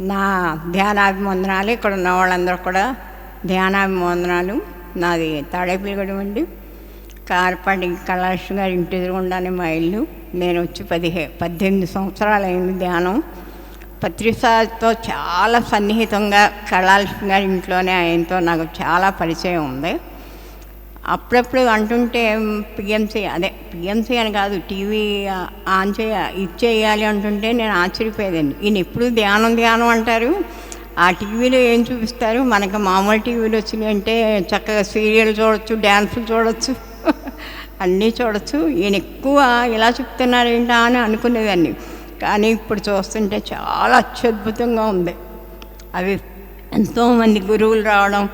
నా ధ్యానాభివందనాలు. ఇక్కడ ఉన్న వాళ్ళందరూ కూడా ధ్యానాభివందనాలు. నాది తాడేపల్లిగూడెం అండి. కార్పాటి కళాష్ గారి ఇంటి ఎదురుగుండానే మా ఇల్లు. నేను వచ్చి పదిహే పద్దెనిమిది సంవత్సరాలు అయింది ధ్యానం. పత్రిసాతో చాలా సన్నిహితంగా కళాష్ గారి ఇంట్లోనే ఆయనతో నాకు చాలా పరిచయం ఉంది. అప్పుడప్పుడు అంటుంటే పిఎంసీ అదే పిఎంసీ అని కాదు టీవీ ఆన్ చేయ ఇచ్చేయాలి అంటుంటే నేను ఆశ్చర్యపోయేదాన్ని. ఈయన ఎప్పుడు ధ్యానం ధ్యానం అంటారు. ఆ టీవీలో ఏం చూపిస్తారు? మనకు మామూలు టీవీలు వచ్చినాయి అంటే చక్కగా సీరియల్ చూడొచ్చు డ్యాన్సులు చూడొచ్చు అన్నీ చూడొచ్చు. ఈయన ఎక్కువ ఇలా చెప్తున్నారు ఏంటా అని అనుకునేదాన్ని. కానీ ఇప్పుడు చూస్తుంటే చాలా అత్యద్భుతంగా ఉంది. అవి ఎంతోమంది గురువులు రావడం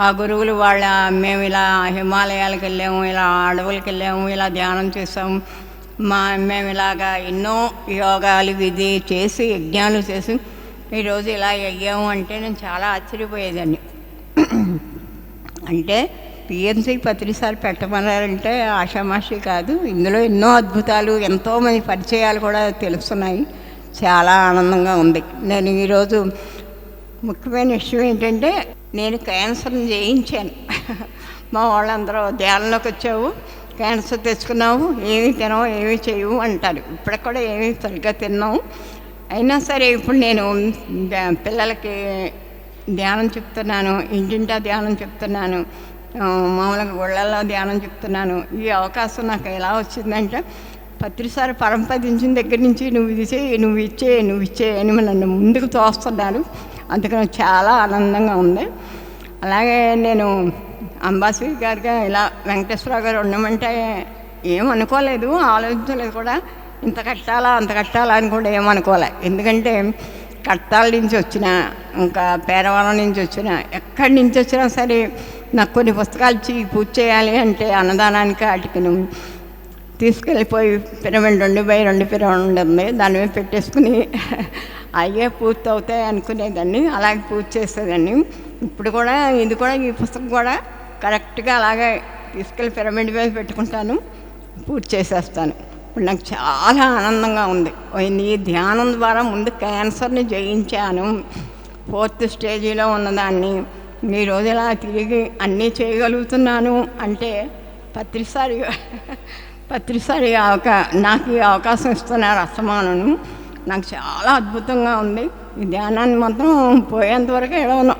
ఆ గురువులు వాళ్ళ మేము ఇలా హిమాలయాలకు వెళ్ళాము ఇలా అడవులకు వెళ్ళాము ఇలా ధ్యానం చేసాము మా మేము ఇలాగా ఎన్నో యోగాలు విధి చేసి యజ్ఞాలు చేసి ఈరోజు ఇలా అయ్యాము అంటే నేను చాలా ఆశ్చర్యపోయేదాన్ని. అంటే పిఎంసీ పత్రిసారి పెట్టమన్నారంటే ఆషామాషి కాదు. ఇందులో ఎన్నో అద్భుతాలు ఎంతోమంది పరిచయాలు కూడా తెలుస్తున్నాయి. చాలా ఆనందంగా ఉంది. నేను ఈరోజు ముఖ్యమైన విషయం ఏంటంటే నేను క్యాన్సర్ చేయించాను మా వాళ్ళందరూ ధ్యానంలోకి వచ్చావు క్యాన్సర్ తెచ్చుకున్నావు ఏమీ తినవు ఏమీ చేయవు అంటారు. ఇప్పటికి కూడా ఏమి సరిగ్గా తిన్నావు. అయినా సరే ఇప్పుడు నేను పిల్లలకి ధ్యానం చెప్తున్నాను ఇంటింటా ధ్యానం చెప్తున్నాను మామూలుగా గుళ్ళల్లో ధ్యానం చెప్తున్నాను. ఈ అవకాశం నాకు ఎలా వచ్చిందంటే పత్రిసారి పరంపదించిన దగ్గర నుంచి నువ్వు ఇది చేయి నువ్వు ఇచ్చే నువ్వు ఇచ్చే అని నన్ను ముందుకు తోస్తున్నారు. అందుకని చాలా ఆనందంగా ఉంది. అలాగే నేను అంబాసి గారిగా ఇలా వెంకటేశ్వరరావు గారు ఉండమంటే ఏమనుకోలేదు ఆలోచించలేదు కూడా. ఇంత కట్టాలా అంత కట్టాలా అని కూడా ఏమనుకోలే ఎందుకంటే కట్టాల నుంచి వచ్చిన ఇంకా పేరవాళ్ళ నుంచి వచ్చిన ఎక్కడి నుంచి వచ్చినా సరే నాకు కొన్ని పుస్తకాలు ఇచ్చి పూజ చేయాలి అంటే అన్నదానానికి వాటికి తీసుకెళ్ళిపోయి పిరమిడ్ రెండు బై రెండు పిరమిడ్ ఉంది దాని మీద పెట్టేసుకుని అయ్యే పూర్తి అవుతాయి అనుకునేదాన్ని. అలాగే పూర్తి చేసేదాన్ని. ఇప్పుడు కూడా ఇది కూడా ఈ పుస్తకం కూడా కరెక్ట్గా అలాగే తీసుకెళ్ళి పిరమిడ్ మీద పెట్టుకుంటాను. పూర్తి చేసేస్తాను. ఇప్పుడు నాకు చాలా ఆనందంగా ఉంది. ఈ ధ్యానం ద్వారా ముందు క్యాన్సర్ని జయించాను. ఫోర్త్ స్టేజీలో ఉన్నదాన్ని. ఈ రోజు ఇలా తిరిగి అన్నీ చేయగలుగుతున్నాను అంటే పత్రిసారి పత్రిసారి అవకా నాకు ఈ అవకాశం ఇస్తున్నారు అస్తమానను నాకు చాలా అద్భుతంగా ఉంది. ఈ ధ్యానాన్ని మాత్రం పోయేంతవరకు ఏడవను.